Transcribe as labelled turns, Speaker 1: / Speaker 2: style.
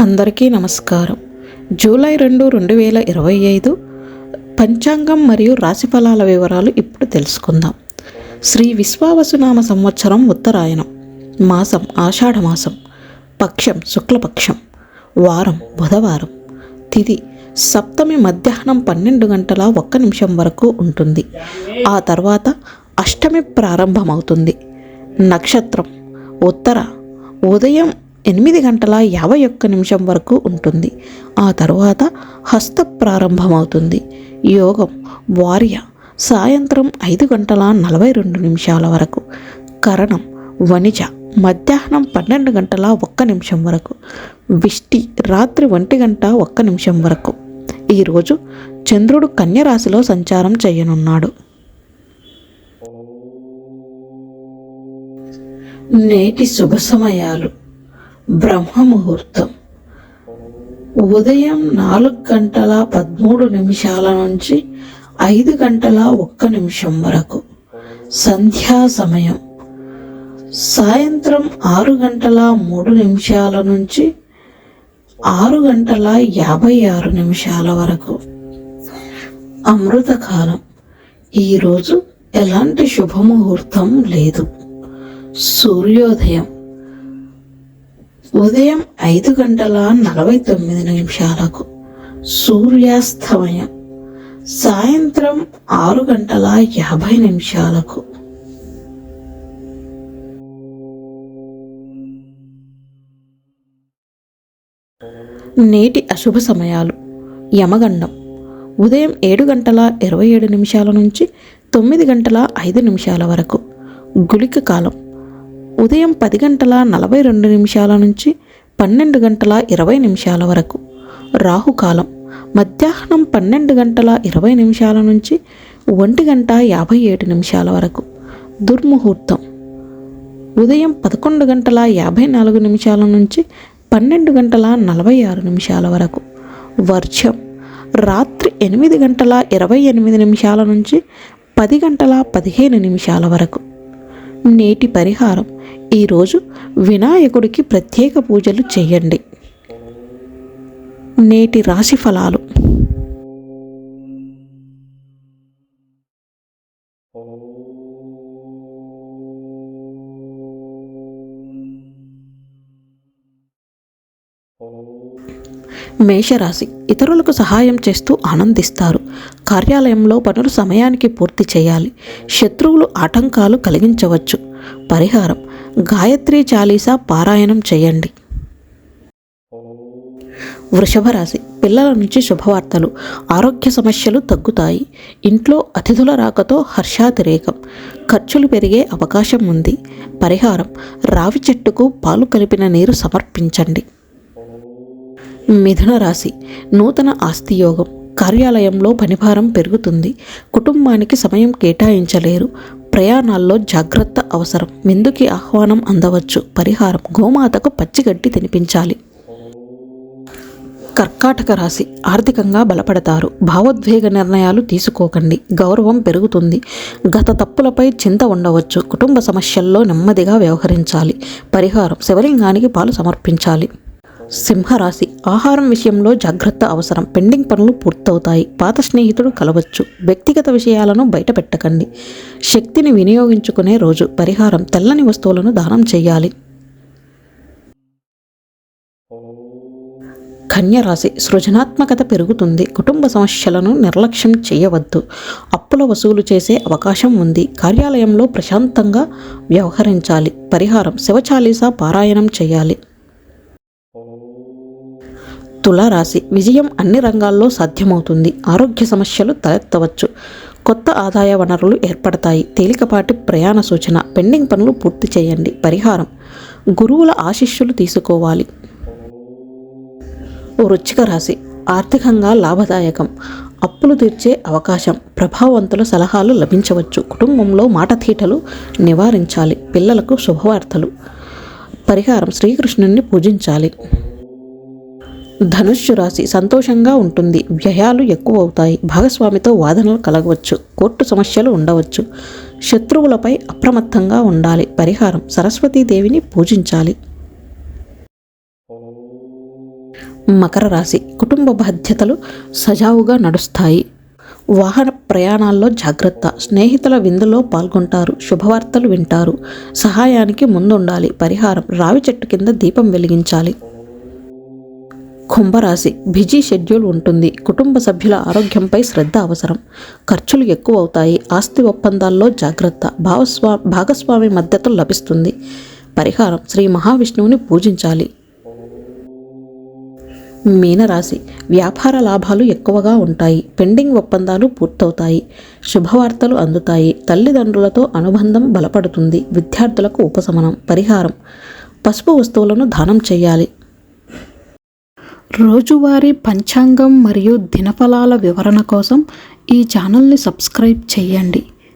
Speaker 1: అందరికీ నమస్కారం. జూలై రెండు రెండు వేల ఇరవై ఐదు పంచాంగం మరియు రాశిఫలాల వివరాలు ఇప్పుడు తెలుసుకుందాం. శ్రీ విశ్వావసునామ సంవత్సరం ఉత్తరాయణం. మాసం ఆషాఢమాసం పక్షం శుక్లపక్షం. వారం బుధవారం. తిది సప్తమి మధ్యాహ్నం పన్నెండు గంటల ఒక్క నిమిషం వరకు ఉంటుంది. ఆ తర్వాత అష్టమి ప్రారంభమవుతుంది. నక్షత్రం ఉత్తర ఉదయం ఎనిమిది గంటల యాభై ఒక్క నిమిషం వరకు ఉంటుంది. ఆ తరువాత హస్త ప్రారంభమవుతుంది. యోగం వార్య సాయంత్రం ఐదు గంటల నలభై రెండు నిమిషాల వరకు. కరణం వణిజ మధ్యాహ్నం పన్నెండు గంటల ఒక్క నిమిషం వరకు. విష్టి రాత్రి ఒంటి గంట ఒక్క నిమిషం వరకు. ఈరోజు చంద్రుడు కన్యరాశిలో సంచారం చేయనున్నాడు. నేటి శుభ సమయాలు. బ్రహ్మ ముహూర్తం ఉదయం నాలుగు గంటల పదమూడు నిమిషాల నుంచి ఐదు గంటల ఒక్క నిమిషం వరకు. సంధ్యా సమయం. సాయంత్రం ఆరు గంటల మూడు నిమిషాల నుంచి ఆరు గంటల యాభై ఆరు నిమిషాల వరకు. అమృతకాలం. ఈరోజు ఎలాంటి శుభముహూర్తం లేదు. సూర్యోదయం. ఉదయం ఐదు గంటల నలభై తొమ్మిది నిమిషాలకు సూర్యాస్తమయం. సాయంత్రం ఆరు గంటల యాభై నిమిషాలకు. నేటి అశుభ సమయాలు. యమగండం. ఉదయం ఏడు గంటల ఇరవై ఏడు నిమిషాల నుంచి తొమ్మిది గంటల ఐదు నిమిషాల వరకు. గుళిక కాలం. ఉదయం పది గంటల నలభై రెండు నిమిషాల నుంచి పన్నెండు గంటల ఇరవై నిమిషాల వరకు. రాహుకాలం. మధ్యాహ్నం పన్నెండు గంటల ఇరవై నిమిషాల నుంచి ఒంటి గంట యాభై ఏడు నిమిషాల వరకు. దుర్ముహూర్తం. ఉదయం పదకొండు గంటల యాభై నాలుగు నిమిషాల నుంచి పన్నెండు గంటల నలభై ఆరు నిమిషాల వరకు. వర్షం. రాత్రి ఎనిమిది గంటల ఇరవై ఎనిమిది నిమిషాల నుంచి పది గంటల పదిహేను నిమిషాల వరకు. నేటి పరిహారం. ఈరోజు వినాయకుడికి ప్రత్యేక పూజలు చేయండి. నేటి రాశి ఫలాలు. మేషరాశి ఇతరులకు సహాయం చేస్తూ ఆనందిస్తారు. కార్యాలయంలో పనులు సమయానికి పూర్తి చేయాలి. శత్రువులు ఆటంకాలు కలిగించవచ్చు. పరిహారం. గాయత్రి చాలీసా పారాయణం చేయండి. వృషభ రాశి పిల్లల నుంచి శుభవార్తలు. ఆరోగ్య సమస్యలు తగ్గుతాయి. ఇంట్లో అతిథుల రాకతో హర్షాతిరేకం. ఖర్చులు పెరిగే అవకాశం ఉంది. పరిహారం. రావి చెట్టుకు పాలు కలిపిన నీరు సమర్పించండి. మిథున రాశి. నూతన ఆస్తి యోగం. కార్యాలయంలో పనిభారం పెరుగుతుంది. కుటుంబానికి సమయం కేటాయించలేరు. ప్రయాణాల్లో జాగ్రత్త అవసరం. విందుకి ఆహ్వానం అందవచ్చు. పరిహారం. గోమాతకు పచ్చిగడ్డి తినిపించాలి. కర్కాటక రాశి. ఆర్థికంగా బలపడతారు. భావోద్వేగ నిర్ణయాలు తీసుకోకండి. గౌరవం పెరుగుతుంది. గత తప్పులపై చింత ఉండవచ్చు. కుటుంబ సమస్యల్లో నెమ్మదిగా వ్యవహరించాలి. పరిహారం. శివలింగానికి పాలు సమర్పించాలి. సింహరాశి. ఆహారం విషయంలో జాగ్రత్త అవసరం. పెండింగ్ పనులు పూర్తవుతాయి. పాత స్నేహితుడు కలవచ్చు. వ్యక్తిగత విషయాలను బయట పెట్టకండి. శక్తిని వినియోగించుకునే రోజు. పరిహారం. తెల్లని వస్తువులను దానం చేయాలి. కన్యరాశి. సృజనాత్మకత పెరుగుతుంది. కుటుంబ సమస్యలను నిర్లక్ష్యం చేయవద్దు. అప్పుల వసూలు చేసే అవకాశం ఉంది. కార్యాలయంలో ప్రశాంతంగా వ్యవహరించాలి. పరిహారం. శివచాలీసా పారాయణం చేయాలి. తులారాశి. విజయం అన్ని రంగాల్లో సాధ్యమవుతుంది. ఆరోగ్య సమస్యలు తలెత్తవచ్చు. కొత్త ఆదాయ వనరులు ఏర్పడతాయి. తేలికపాటి ప్రయాణ సూచన. పెండింగ్ పనులు పూర్తి చేయండి. పరిహారం. గురువుల ఆశిష్యులు తీసుకోవాలి. వృచ్చిక రాశి. ఆర్థికంగా లాభదాయకం. అప్పులు తీర్చే అవకాశం. ప్రభావవంతుల సలహాలు లభించవచ్చు. కుటుంబంలో మాటతీటలు నివారించాలి. పిల్లలకు శుభవార్తలు. పరిహారం. శ్రీకృష్ణుని పూజించాలి. ధనుస్సు రాశి సంతోషంగా ఉంటుంది. వ్యయాలు ఎక్కువ అవుతాయి భాగస్వామితో వాదనలు కలగవచ్చు. కోర్టు సమస్యలు ఉండవచ్చు. శత్రువులపై అప్రమత్తంగా ఉండాలి. పరిహారం. సరస్వతీదేవిని పూజించాలి. మకర రాశి. కుటుంబ బాధ్యతలు సజావుగా నడుస్తాయి. వాహన ప్రయాణాల్లో జాగ్రత్త. స్నేహితుల విందులో పాల్గొంటారు. శుభవార్తలు వింటారు. సహాయానికి ముందుండాలి. పరిహారం. రావి చెట్టు కింద దీపం వెలిగించాలి. కుంభరాశి బిజీ షెడ్యూల్ ఉంటుంది. కుటుంబ సభ్యుల ఆరోగ్యంపై శ్రద్ధ అవసరం. ఖర్చులు ఎక్కువ అవుతాయి ఆస్తి ఒప్పందాల్లో జాగ్రత్త. భావస్వా భాగస్వామి మద్దతు లభిస్తుంది. పరిహారం. శ్రీ మహావిష్ణువుని పూజించాలి. మీనరాశి. వ్యాపార లాభాలు ఎక్కువగా ఉంటాయి. పెండింగ్ ఒప్పందాలు పూర్తవుతాయి. శుభవార్తలు అందుతాయి. తల్లిదండ్రులతో అనుబంధం బలపడుతుంది. విద్యార్థులకు ఉపశమనం. పరిహారం. పసుపు వస్తువులను దానం చేయాలి. రోజువారీ పంచాంగం మరియు దినఫలాల వివరణ కోసం ఈ ఛానల్ని సబ్స్క్రైబ్ చేయండి.